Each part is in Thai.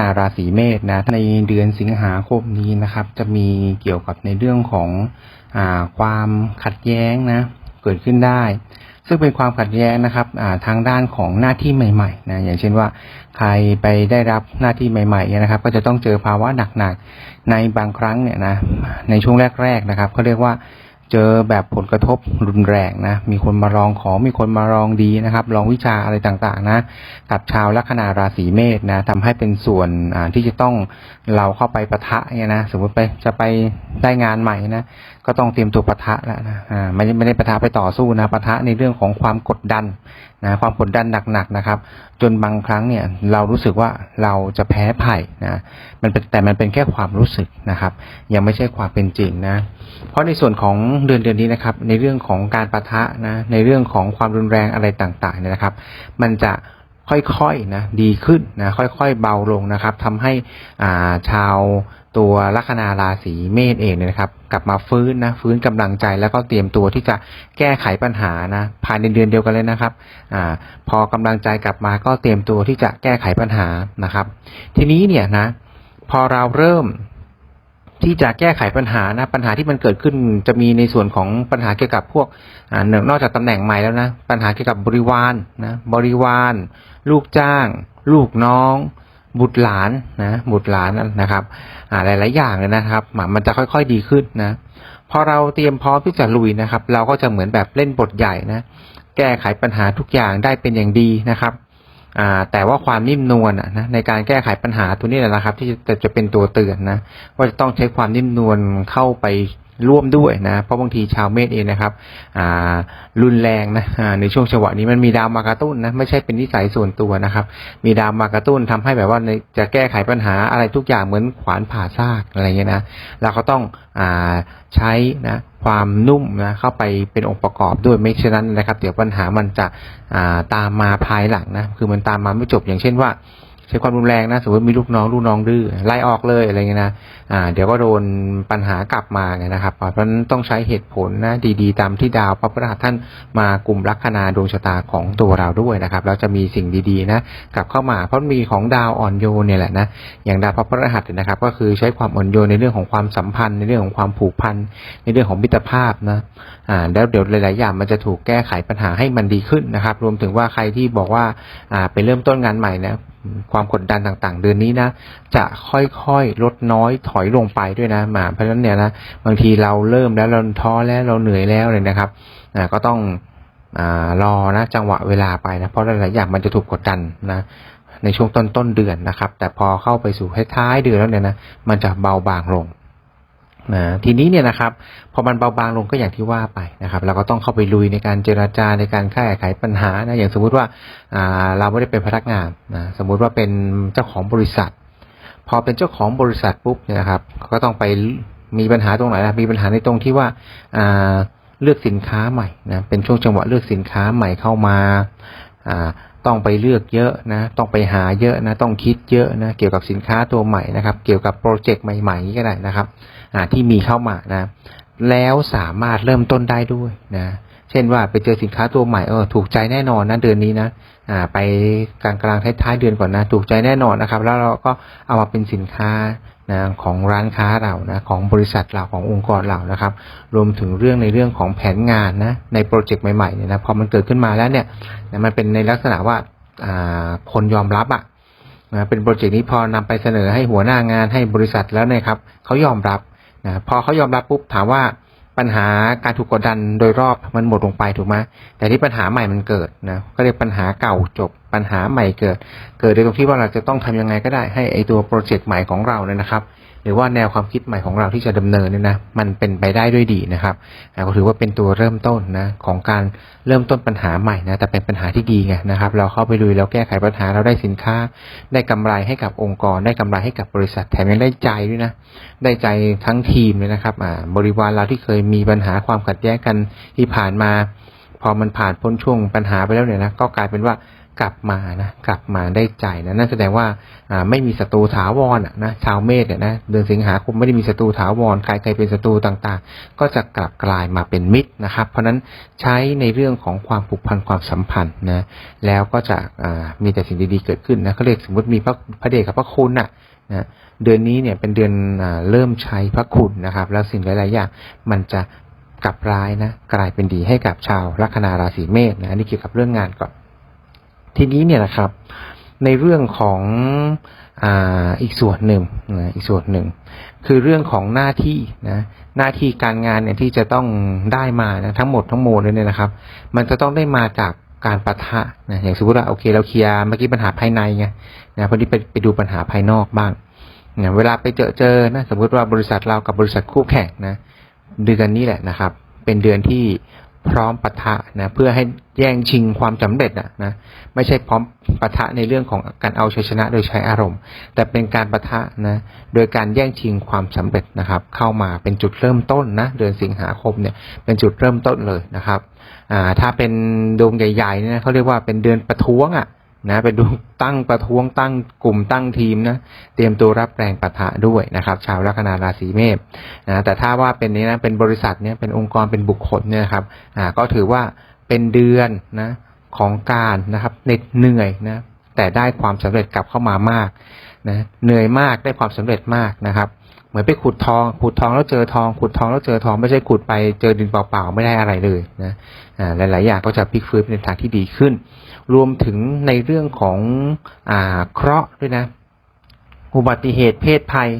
นาราศีเมษนะในเดือนสิงหาคมนี้นะครับ จะมีเกี่ยวกับในเรื่องของอความขัดแย้งนะเกิดขึ้นได้ ซึ่งเป็นความขัดแย้งนะครับทางด้านของหน้าที่ใหม่ๆนะอย่างเช่นว่า ใครไปได้รับหน้าที่ใหม่ๆนะครับ ก็จะต้องเจอภาวะหนักๆในบางครั้งเนี่ยนะในช่วงแรกๆนะครับเขาเรียกว่า เจอแบบผลกระทบรุนแรงนะ มีคนมาลองของ มีคนมาลองดีนะครับ ลองวิชาอะไรต่างๆนะ กับชาวลัคนาราศีเมษนะทำให้เป็นส่วนที่จะต้องเราเข้าไปปะทะเนี่ยนะ สมมติไปจะไปได้งานใหม่นะ ก็ต้องเตรียมตัวปะทะแล้วนะอ่าไม่ได้ไม่ได้ปะทะไปต่อสู้นะปะทะในเรื่องของความกดดัน นะความกดดันหนักๆนะครับ จนบางครั้งเนี่ยเรารู้สึกว่าเราจะแพ้ไผ่นะมันเป็นแต่มันเป็นแค่ความรู้สึกนะครับ ยังไม่ใช่ความเป็นจริงนะ เพราะในส่วนของเดือนเดือนนี้นะครับ ในเรื่องของการประทะนะในเรื่องของความรุนแรงอะไรต่างๆเนี่ยนะครับ มันจะ ค่อยๆนะดีขึ้นนะค่อยๆเบาลงนะครับทำให้อ่าชาวตัวลัคนาราศีเมษเองเนี่ยนะครับ กลับมาฟื้นนะฟื้นกำลังใจแล้วก็เตรียมตัวที่จะแก้ไขปัญหานะภายในเดือนเดียวกันเลยนะครับอ่าพอกำลังใจกลับมาก็เตรียมตัวที่จะแก้ไขปัญหานะครับ ทีนี้เนี่ยนะ พอเราเริ่ม ที่จะแก้ไขปัญหานะปัญหาที่มันเกิดขึ้นจะมีในส่วนของปัญหาเกี่ยวกับพวกอนอกจากตำแหน่งใหม่แล้วนะ ปัญหาเกี่ยวกับบริวารนะบริวาร ลูกจ้าง ลูกน้อง บุตรหลานนะบุตรหลานนะครับอ่ายหลายอย่างเลยนะครับ มันจะค่อยๆดีขึ้นนะพอเราเตรียมพร้อมที่จะลุยนะครับ เราก็จะเหมือนแบบเล่นบทใหญ่นะแก้ไขปัญหาทุกอย่างได้เป็นอย่างดีนะครับ แต่ว่าความนิ่มนวลนะในการแก้ไขปัญหาตัวนี้แหละครับ ที่จะจะเป็นตัวเตือนนะว่าจะต้องใช้ความนิ่มนวลเข้าไป ร่วมด้วยนะ เพราะบางทีชาวเมษเองนะครับอ่ารุนแรงนะอ่าในช่วงจังหวะนี้มันมีดาวมากระตุ้นนะไม่ใช่เป็นนิสัยส่วนตัวนะครับ มีดาวมากระตุ้นทำให้แบบว่าในจะแก้ไขปัญหาอะไรทุกอย่างเหมือนขวานผ่าซากอะไรเงี้ยนะเราก็ต้องอ่าใช้นะความนุ่มนะเข้าไปเป็นองค์ประกอบด้วยไม่เช่นนั้นนะครับ เดี๋ยวปัญหามันจะอ่าตามมาภายหลังนะคือมันตามมาไม่จบอย่างเช่นว่า ใช้ความรุนแรงนะสมมติมีลูกน้องลูกน้องดื้อไล่ออกเลยอะไรเงี้ยนะอ่า เดี๋ยวก็โดนปัญหากลับมาไงนะครับ เพราะฉะนั้นต้องใช้เหตุผลนะดีๆ ตามที่ดาวพระพฤหัสท่านมากลุ่มลัคนาดวงชะตาของตัวเราด้วยนะครับแล้วจะมีสิ่งดีๆนะกลับเข้ามา เพราะมีของดาวอ่อนโยนเนี่ยแหละนะอย่างดาวพระพฤหัสเนี่ยนะครับ ก็คือใช้ความอ่อนโยนในเรื่องของความสัมพันธ์ ในเรื่องของความผูกพันในเรื่องของมิตรภาพนะอ่าแล้วเดี๋ยวหลายๆอย่างมันจะถูกแก้ไขปัญหาให้มันดีขึ้นนะครับ รวมถึงว่าใครที่บอกว่าอ่าไปเริ่มต้นงานใหม่นะ ความกดดันต่างๆ เดือนนี้นะ จะค่อยๆลดน้อยถอยลงไปด้วยนะมาเพราะฉะนั้นเนี่ยนะบางทีเราเริ่มแล้วเราท้อแล้วเราเหนื่อยแล้วเลยนะครับก็ต้องอรอนะจังหวะเวลาไปนะเพราะหลายๆอย่างมันจะถูกกดดันนะในช่วงต้นต้นๆเดือนนะครับ แต่พอเข้าไปสู่ท้ายๆเดือนแล้วเนี่ยนะมันจะเบาบางลง นะทีนี้เนี่ยนะครับพอมันเบาบางลงก็อย่างที่ว่าไปนะครับเราก็ต้องเข้าไปลุยในการเจราจาในการแก้ไขปัญหานะอย่างสมมุติว่าเราไม่ได้เป็นพนักงานนะสมมุติว่าเป็นเจ้าของบริษัท พอเป็นเจ้าของบริษัทปุ๊บเนี่ยนะครับก็ต้องไปมีปัญหาตรงไหนนะมีปัญหาในตรงที่ว่าเลือกสินค้าใหม่นะเป็นช่วงจังหวะเลือกสินค้าใหม่เข้ามา ต้องไปเลือกเยอะนะ ต้องไปหาเยอะนะ ต้องคิดเยอะนะ เกี่ยวกับสินค้าตัวใหม่นะครับ เกี่ยวกับโปรเจกต์ใหม่ๆก็ได้นะครับอ่าที่มีเข้ามานะ แล้วสามารถเริ่มต้นได้ด้วยนะ เช่นว่าไปเจอสินค้าตัวใหม่เออถูกใจแน่นอนนะเดือนนี้นะอ่าไปกลางกลางๆท้ายๆเดือนก่อนนะ ถูกใจแน่นอนนะครับ แล้วเราก็เอามาเป็นสินค้า นะของร้านค้าเรานะของบริษัทเราขององค์กรเรานะครับ รวมถึงเรื่องในเรื่องของแผนงานนะในโปรเจกต์ใหม่ๆเนี่ยนะพอมันเกิดขึ้นมาแล้วเนี่ยนะมันเป็นในลักษณะว่าคนยอมรับอะนะเป็นโปรเจกต์นี้พอนำไปเสนอให้หัวหน้างานให้บริษัทแล้วเนะครับเขายอมรับนะพอเขายอมรับปุ๊บถามว่าปัญหาการถูกกดดันโดยรอบมันหมดลงไปถูกไหมแต่ที่ปัญหาใหม่มันเกิดนะก็เรียกปัญหาเก่าจบ ปัญหาใหม่เกิด เกิดโดยตรงที่ว่าเราจะต้องทำยังไงก็ได้ให้ไอตัวโปรเจกต์ใหม่ของเราเนี่ยนะครับ หรือว่าแนวความคิดใหม่ของเราที่จะดำเนินเนี่ยนะมันเป็นไปได้ด้วยดีนะครับอ่าก็ถือว่าเป็นตัวเริ่มต้นนะของการเริ่มต้นปัญหาใหม่นะแต่เป็นปัญหาที่ดีไงนะครับ เราเข้าไปลุยเราแก้ไขปัญหาเราได้สินค้า ได้กำไรให้กับองค์กร ได้กำไรให้กับบริษัทแถมยังได้ใจด้วยนะได้ใจทั้งทีมเลยนะครับอ่าบริวารเราที่เคยมีปัญหาความขัดแย้งกันที่ผ่านมา พอมันผ่านพ้นช่วงปัญหาไปแล้วเนี่ยนะก็กลายเป็นว่า กลับมานะกลับมาได้ใจนะนั่นแสดงว่าอ่าไม่มีศัตรูถาวรอะนะชาวเมษเนี่ยนะเดือนสิงหาคมไม่ได้มีศัตรูถาวรใครใครเป็นศัตรูต่างๆ ก็จะกลับกลายมาเป็นมิตรนะครับ เพราะนั้นใช้ในเรื่องของความผูกพันความสัมพันธ์นะแล้วก็จะอ่ามีแต่สิ่งดีๆเกิดขึ้นนะเขาเรียกสมมติมีพระพระเดชกับพระคุณน่ะนะเดือนนี้เนี่ยเป็นเดือนอ่าเริ่มใช้พระคุณนะครับ แล้วสิ่งหลายๆอย่างมันจะกลับร้ายนะกลายเป็นดีให้กับชาวลัคนาราศีเมษนะนนี้เกี่ยวกับเรื่องงานก่อน ทีนี้เนี่ยนะครับ ในเรื่องของอ่าอีกส่วนหนึ่งนะอีกส่วนหนึ่ง คือเรื่องของหน้าที่นะหน้าที่การงานเนี่ยที่จะต้องได้มานะทั้งหมดทั้งมวลเลยเนี่ยนะครับ มันจะต้องได้มาจากการปะทะนะอย่างสมมติว่าโอเคเราเคลียร์เมื่อกี้ปัญหาภายในไงนะพอดีไปไปดูปัญหาภายนอกบ้างนะเวลาไปเจอเจอนะสมมติว่าบริษัทเรากับบริษัทคู่แข่งนะเดือนนี้แหละนะครับ เป็นเดือนที่ พร้อมปะทะนะเพื่อให้แย่งชิงความสำเร็จนะนะไม่ใช่พร้อมปะทะในเรื่องของการเอาชัยชนะโดยใช้อารมณ์ แต่เป็นการปะทะนะโดยการแย่งชิงความสำเร็จนะครับ เข้ามาเป็นจุดเริ่มต้นนะเดือนสิงหาคมเนี่ยเป็นจุดเริ่มต้นเลยนะครับอ่าถ้าเป็นดวงใหญ่ๆเนี่ยเขาเรียกว่าเป็นเดือนประท้วงอะ นะเป็นดวงตั้งประท้วงตั้งกลุ่มตั้งทีมนะเตรียมตัวรับแรงปะทะด้วยนะครับ ชาวลัคนาราศีเมษนะแต่ถ้าว่าเป็นนี้นะเป็นบริษัทเนี่ยเป็นองค์กรเป็นบุคคลเนี่ยครับอ่าก็ถือว่าเป็นเดือนนะของการนะครับเหน็ดเหนื่อยนะแต่ได้ความสำเร็จกลับเข้ามามากนะเหนื่อยมากได้ความสำเร็จมากนะครับ เหมือนไปขุดทองขุดทองแล้วเจอทอง ขุดทองแล้วเจอทองไม่ใช่ขุดไปเจอดินเปล่าๆไม่ได้อะไรเลยนะอ่าหลาย ๆ อย่างก็จะพลิกฟื้นเป็นทางที่ดีขึ้น รวมถึงในเรื่องของอ่าเคราะห์ด้วยนะ อุบัติเหตุเพศภัย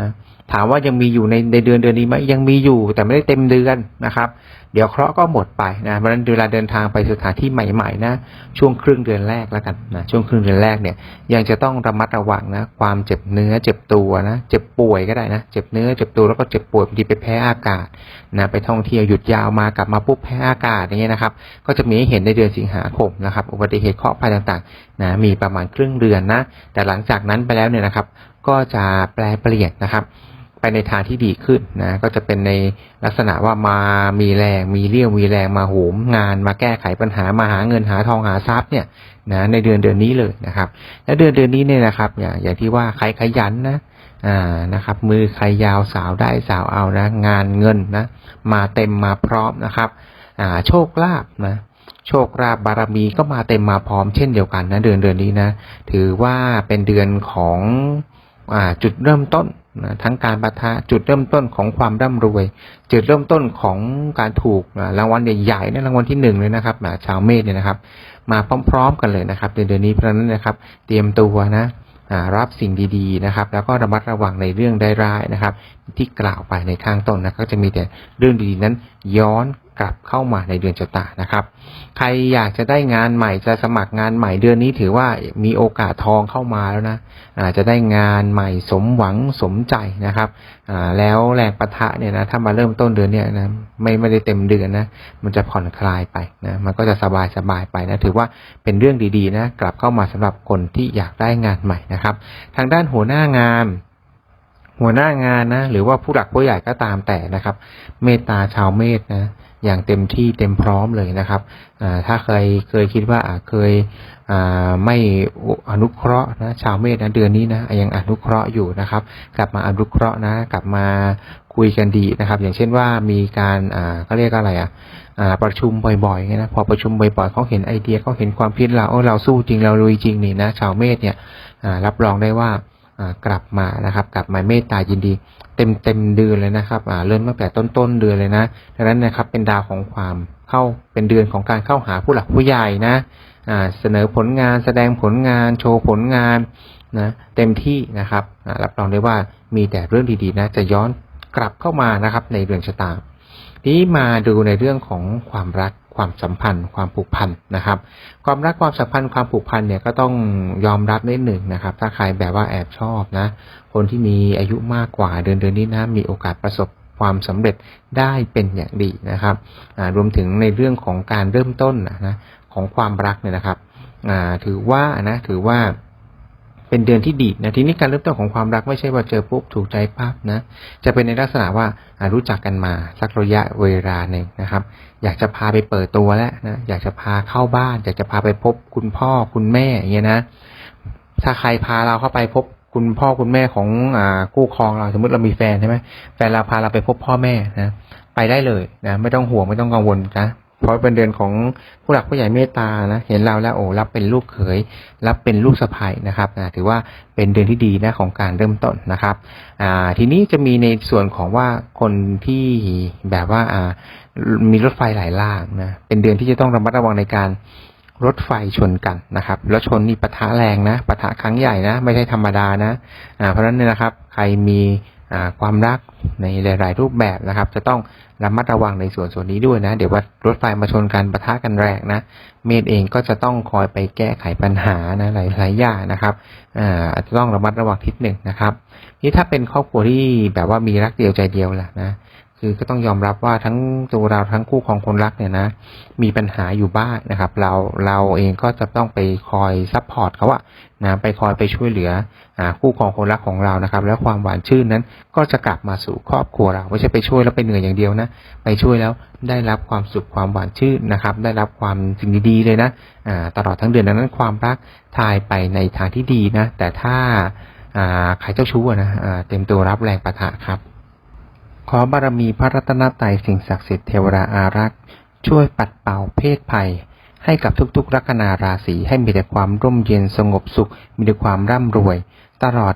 นะ ถามว่ายังมีอยู่ในในเดือนเดือนนี้ไหมยังมีอยู่แต่ไม่ได้เต็มเดือนนะครับ เดี๋ยวเคราะห์ก็หมดไปนะเพราะฉะนั้นเวลาเดินทางไปสถานที่ใหม่ๆนะช่วงครึ่งเดือนแรกแล้วกันนะช่วงครึ่งเดือนแรกเนี่ยยังจะต้องระมัดระวังนะความเจ็บเนื้อเจ็บตัวนะเจ็บป่วยก็ได้นะเจ็บเนื้อเจ็บตัวแล้วก็เจ็บป่วยบางทีไปแพ้อากาศนะไปท่องเที่ยวหยุดยาวมากลับมาปุ๊บแพ้อากาศอย่างเงี้ยนะครับ ก็จะมีให้เห็นในเดือนสิงหาคมนะครับอุบัติเหตุเคราะห์ภัยต่างๆนะมีประมาณครึ่งเดือนนะแต่หลังจากนั้นไปแล้วเนี่ยนะครับ ก็จะแปลเปลี่ยนนะครับ ไปในทางที่ดีขึ้นนะก็จะเป็นในลักษณะว่ามามีแรงมีเรี่ยวมีแรงมาโหมงานมาแก้ไขปัญหามาหาเงินหาทองหาทรัพย์เนี่ยนะในเดือนเดือนนี้เลยนะครับ และเดือนเดือนนี้เนี่ยนะครับอย่างอย่างที่ว่าใครขยันนะอ่านะครับ มือใครยาวสาวได้สาวเอานะ งานเงินนะมาเต็มมาพร้อมนะครับอ่าโชคลาภนะโชคลาภบารมีก็มาเต็มมาพร้อมเช่นเดียวกันนะเดือนเดือนนี้นะ ถือว่าเป็นเดือนของ จุดเริ่มต้นนะทั้งการปะทะจุดเริ่มต้นของความร่ำรวย จุดเริ่มต้นของการถูกรางวัลใหญ่ๆนะรางวัลที่หนึ่งเลยนะครับอ่าชาวเมษเนี่ยนะครับ มาพร้อมๆ กันเลยนะครับเดือนเดือนนี้เพราะนั้นนะครับ เตรียมตัวนะรับสิ่งดีๆนะครับ แล้วก็ระมัดระวังในเรื่องได้ร้ายนะครับ ที่กล่าวไปในข้างต้นนะก็จะมีแต่เรื่องดีๆนั้นย้อน กลับเข้ามาในเดือนชะตานะครับ ใครอยากจะได้งานใหม่จะสมัครงานใหม่เดือนนี้ถือว่ามีโอกาสทองเข้ามาแล้วนะอาจะได้งานใหม่สมหวังสมใจนะครับแล้วแรงปะทะเนี่ยนะถ้ามาเริ่มต้นเดือนเนี่ยนะไม่ไม่ได้เต็มเดือนนะมันจะผ่อนคลายไปนะมันก็จะสบายสบายไปนะถือว่าเป็นเรื่องดีๆนะกลับเข้ามาสำหรับคนที่อยากได้งานใหม่นะครับ ทางด้านหัวหน้างานหัวหน้างานนะหรือว่าผู้หลักผู้ใหญ่ก็ตามแต่นะครับ เมตตาชาวเมษนะ อย่างเต็มที่เต็มพร้อมเลยนะครับถ้าเคยเคยคิดว่าเคยไม่อนุเคราะห์นะชาวเมษนะเดือนนี้นะยังอนุเคราะห์อยู่นะครับ กลับมาอนุเคราะห์นะ กลับมาคุยกันดีนะครับ อย่างเช่นว่ามีการอ่าเขาเรียกอะไรอะอ่าประชุมบ่อยๆไงนะพอประชุมบ่อยๆเขาเห็นไอเดียเขาเห็นความคิดเราเราสู้จริงเราลุยจริงนี่นะชาวเมษเนี่ยรับรองได้ว่า กลับมานะครับ กลับมาเมตตายินดี เต็มเต็มเดือนเลยนะครับเริ่มตั้งแต่ต้นต้นเดือนเลยนะดังนั้นนะครับเป็นดาวของความเข้าเป็นเดือนของการเข้าหาผู้หลักผู้ใหญ่นะเสนอผลงานแสดงผลงาน โชว์ผลงานนะเต็มที่นะครับรับรองได้ว่ามีแต่เรื่องดีๆนะจะย้อนกลับเข้ามานะครับในเดือนชะตาทีนี้มาดูในเรื่องของความรัก ความสัมพันธ์ ความผูกพันนะครับ ความรักความสัมพันธ์ความผูกพันเนี่ยก็ต้องยอมรับนิดหนึ่งนะครับ ถ้าใครแบบว่าแอบชอบนะ คนที่มีอายุมากกว่าเดือนเดือนนี้นะมีโอกาสประสบความสำเร็จได้เป็นอย่างดีนะครับรวมถึงในเรื่องของการเริ่มต้นนะของความรักเนี่ยนะครับถือว่านะถือว่า เป็นเดือนที่ดีนะทีนี้การเริ่มต้นของความรักไม่ใช่ว่าเจอปุ๊บถูกใจปั๊บนะจะเป็นในลักษณะว่ารู้จักกันมาสักระยะเวลาหนึ่งนะครับ อยากจะพาไปเปิดตัวแล้วนะอยากจะพาเข้าบ้าน อยากจะพาไปพบคุณพ่อคุณแม่อย่างเงี้ยนะถ้าใครพาเราเข้าไปพบคุณพ่อคุณแม่ของอ่าคู่ครองเราสมมติเรามีแฟนใช่ไหมแฟนเราพาเราไปพบพ่อแม่นะไปได้เลยนะไม่ต้องห่วงไม่ต้องกังวลนะ เพราะเป็นเดือนของผู้หลักผู้ใหญ่เมตตานะเห็นเราแล้วโอ้รับเป็นลูกเขย รับเป็นลูกสะใภ้นะครับนะถือว่าเป็นเดือนที่ดีนะของการเริ่มต้นนะครับอ่าทีนี้จะมีในส่วนของว่าคนที่แบบว่าอ่ามีรถไฟหลายล่างนะเป็นเดือนที่จะต้องระมัดระวังในการรถไฟชนกันนะครับ แล้วชนนี่ปะทะแรงนะปะทะครั้งใหญ่นะ ไม่ใช่ธรรมดานะอ่าเพราะฉะนั้นเนี่ยนะครับ ใครมี ความรักในหลาย ๆ รูปแบบนะครับ จะต้องระมัดระวังในส่วนส่วนนี้ด้วยนะ เดี๋ยวว่ารถไฟมาชนกันปะทะกันแรงนะเมดเองก็จะต้องคอยไปแก้ไขปัญหานะหลายๆอย่างนะครับอาอาจจะต้องระมัดระวังทิศหนึ่งนะครับนี่ถ้าเป็นครอบครัวที่แบบว่ามีรักเดียวใจเดียวล่ะนะ คือก็ต้องยอมรับว่าทั้งตัวเราทั้งคู่ของคนรักเนี่ยนะ มีปัญหาอยู่บ้างนะครับ เราเราเองก็จะต้องไปคอยซัพพอร์ตเขาอะนะไปคอยไปช่วยเหลืออคู่ครองคนรักของเรานะครับ แล้วความหวานชื่นนั้นก็จะกลับมาสู่ครอบครัวเราไม่ใช่ไปช่วยแล้วไปเหนื่อยอย่างเดียวนะ ไปช่วยแล้วได้รับความสุขความหวานชื่นนะครับ ได้รับความสิ่งดีๆเลยนะตลอดทั้งเดือนดังนั้นความรักทายไปในทางที่ดีนะ แต่ถ้าอ่าใครเจ้าชู้นะเต็มตัวรับแรงประทะครับ ขอบารมีพระรัตนตรัยสิ่งศักดิ์สิทธิ์เทวราอารักษ์ช่วยปัดเป่าเพศภัย ให้กับทุกๆลัคนาราศีให้มีแต่ความร่มเย็นสงบสุข มีแต่ความร่ำรวย ตลอด